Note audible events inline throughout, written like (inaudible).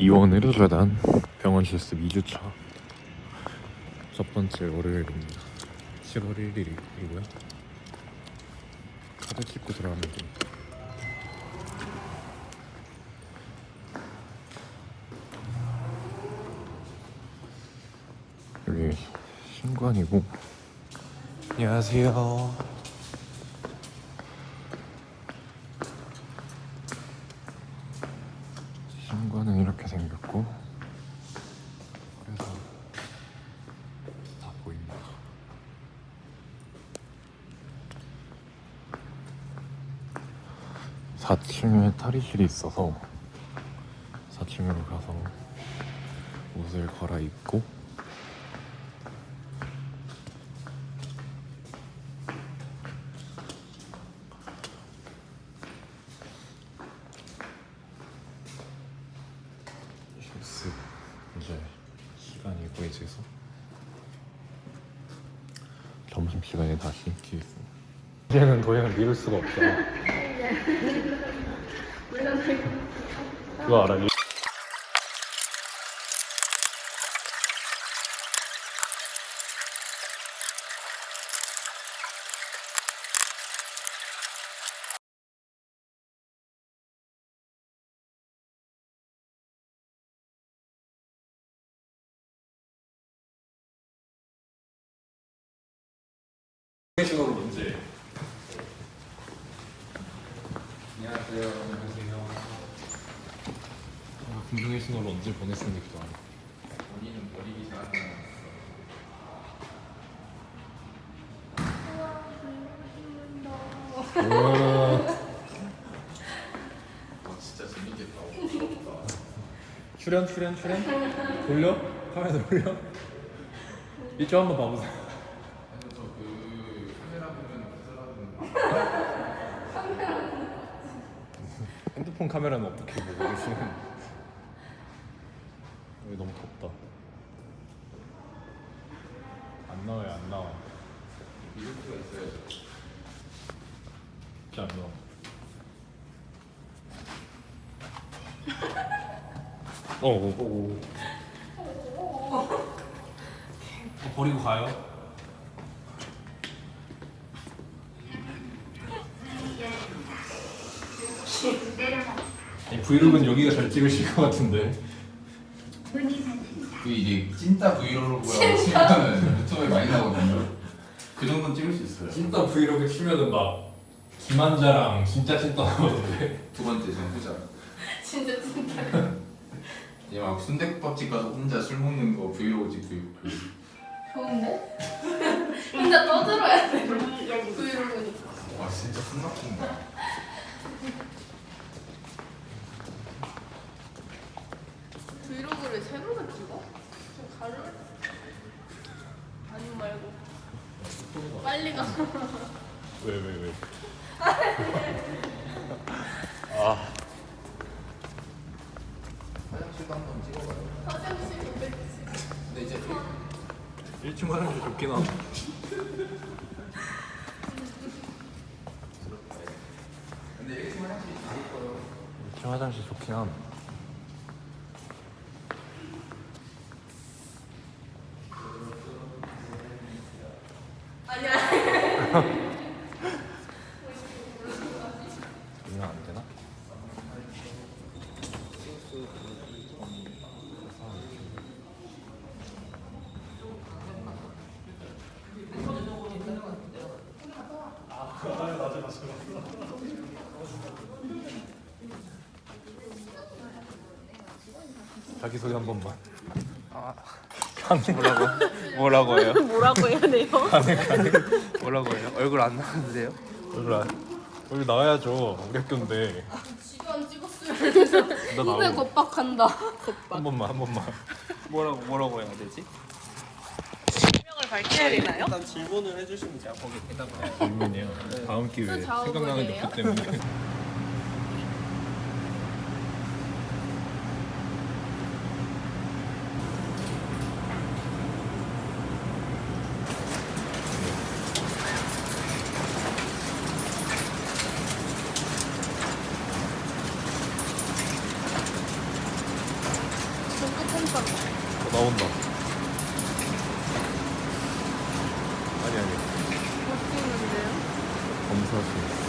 이원 의료재단 병원 실습 2주차. 첫 번째 월요일입니다. 7월 1일이고요. 카드 찍고 들어가면 됩니다. 여기 신관이고. 안녕하세요 4층에 탈의실이 있어서 4층으로 가서 옷을 갈아입고 실습 이제 시간이 구해져서 점심 시간에 다시 기겠습니다. 이제는 더 이상 미룰 수가 없어. 그거 알아? 신호로 문제. 안녕하세요. 안녕하세요. 아, 긍정의 신호를 언제 해. 본인은 버리기 잘하는 우와. 거 진짜 재밌겠다. 부럽다. 출연 출연 출연 돌려 카메라 돌려 이쪽 한번 봐보세요. 아니 저그 카메라 보면 그 사람은 핸드폰 카메라는 어떻게 보고 계시는? (laughs) 여기 너무 덥다. 안 나와요 안 나와. 이벤트가. 진짜 안 나와. 어, 오, 오. 어, 버리고 가요? 브이로그는 여기가 잘 찍으실 것 같은데. 그 이제 찐따 브이로그라고 치면은 유튜브에 많이 나오거든요. 그 정도는 찍을 수 있어요. 찐따 브이로그 치면은 막 김한자랑 진짜 찐따 나오던데. 두 번째 지금 후자. (laughs) 진짜 진짜 이제 막 순대국밥집 가서 혼자 술 먹는 거 브이로그 찍고 있고. 좋은데? (laughs) 혼자 떠들어야 돼 브이로그니까 와 진짜 숨 막힌다. 세로로 찍어? 좀 가를? 아니 말고 빨리 가 (laughs) 왜, 왜, 왜? (laughs) 아, 화장실도 한 번 찍어봐요. 화장실 백 근데 이제 1층 화장실 좋긴 하다. 근데 이렇게 화장실 다 있어요. 1층 화장실 좋긴 하 아니야 안 되나? 자기 소개 한 번만. 뭐라고? 뭐라고 해요? (laughs) 뭐라고 해야 돼요? 뭐라고 해요? 얼굴 안 나오는데요? 얼굴 안- 얼굴 나와야죠. 지금 찍었으면 나 후배 나오고. 겁박한다 한 번만 한 번만. 뭐라고 뭐라고 해야 되지? 명을 밝혀야 되나요? 일단 질문을 해주시면 제가 거기 대답을 질문이요. 다음 기회에 생각나는 게? 없기 때문에. 깜짝 어, 나온다. 찍는데요? 검사실.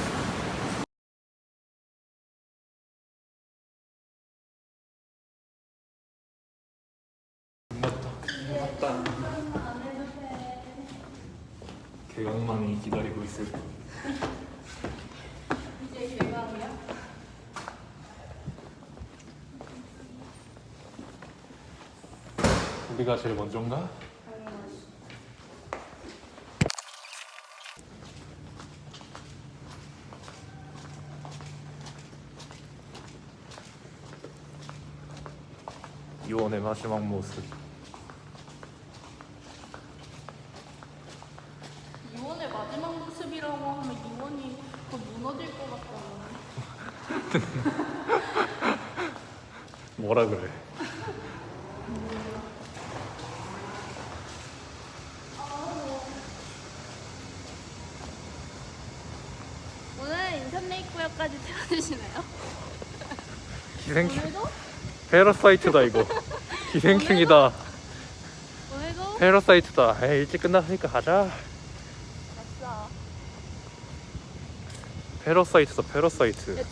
개강만이 기다리고 있을 거. 이제 개강이야? 우리가 제일 먼저인가? 이원의 마지막 모습. 이원의 마지막 모습이라고 하면 이원이 더 무너질 것 같다. (laughs) 뭐라 그래? 오늘 인터넷 입구역까지 태워주시나요? 기생충. 오늘도? 페러사이트다 이거. (laughs) 기생충이다. 오늘도? 페러사이트다. 에이, 일찍 끝났으니까 가자. 됐어. 페러사이트다 페러사이트. 야,